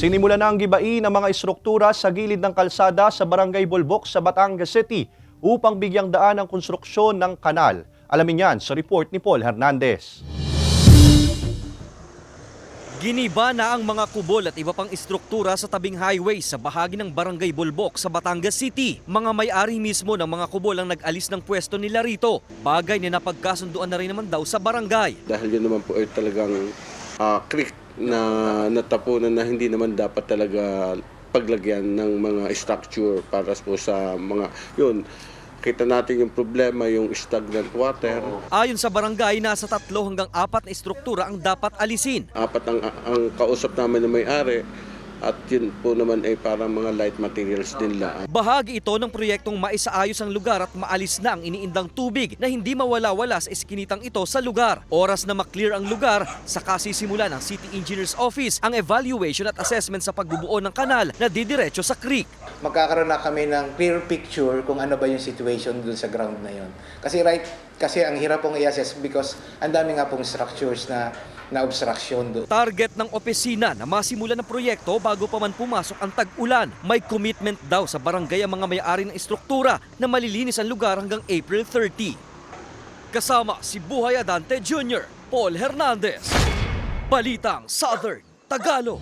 Sinimula na ang gibai ng mga istruktura sa gilid ng kalsada sa Barangay Bolbok sa Batangas City upang bigyang daan ang konstruksyon ng kanal. Alamin yan sa report ni Paul Hernandez. Giniba na ang mga kubol at iba pang istruktura sa tabing highway sa bahagi ng Barangay Bulbok sa Batangas City. Mga may-ari mismo ng mga kubol ang nag-alis ng pwesto nila rito. Bagay na napagkasunduan na rin naman daw sa barangay. dahil yun naman po ay talagang ah, creek na natapunan na hindi naman dapat talaga paglagyan ng mga structure para po sa mga yun kita natin yung problema yung stagnant water Ayon sa barangay, nasa tatlo hanggang apat na istruktura ang dapat alisin. apat ang ang kausap namin na may-ari at yun po naman ay parang mga light materials din lang Bahagi ito ng proyektong maisaayos ang lugar at maalis na ang iniindang tubig na hindi mawala-wala sa eskinitang ito sa lugar. Oras na maklear ang lugar, saka sisimula ng City Engineer's Office ang evaluation at assessment sa pagbubuo ng kanal na didiretso sa creek. magkakaroon na kami ng clear picture kung ano ba yung situation dun sa ground na yon. Kasi right, kasi ang hirap pong i-assess because ang dami nga pong structures na na obstruction doon. Target ng opisina na masimulan ng proyekto bago pa man pumasok ang tag-ulan. May commitment daw sa barangay ang mga may-ari ng istruktura na malilinis ang lugar hanggang April 30. Kasama si Buhay Adante Jr., Paul Hernandez. Balitang Southern Tagalog.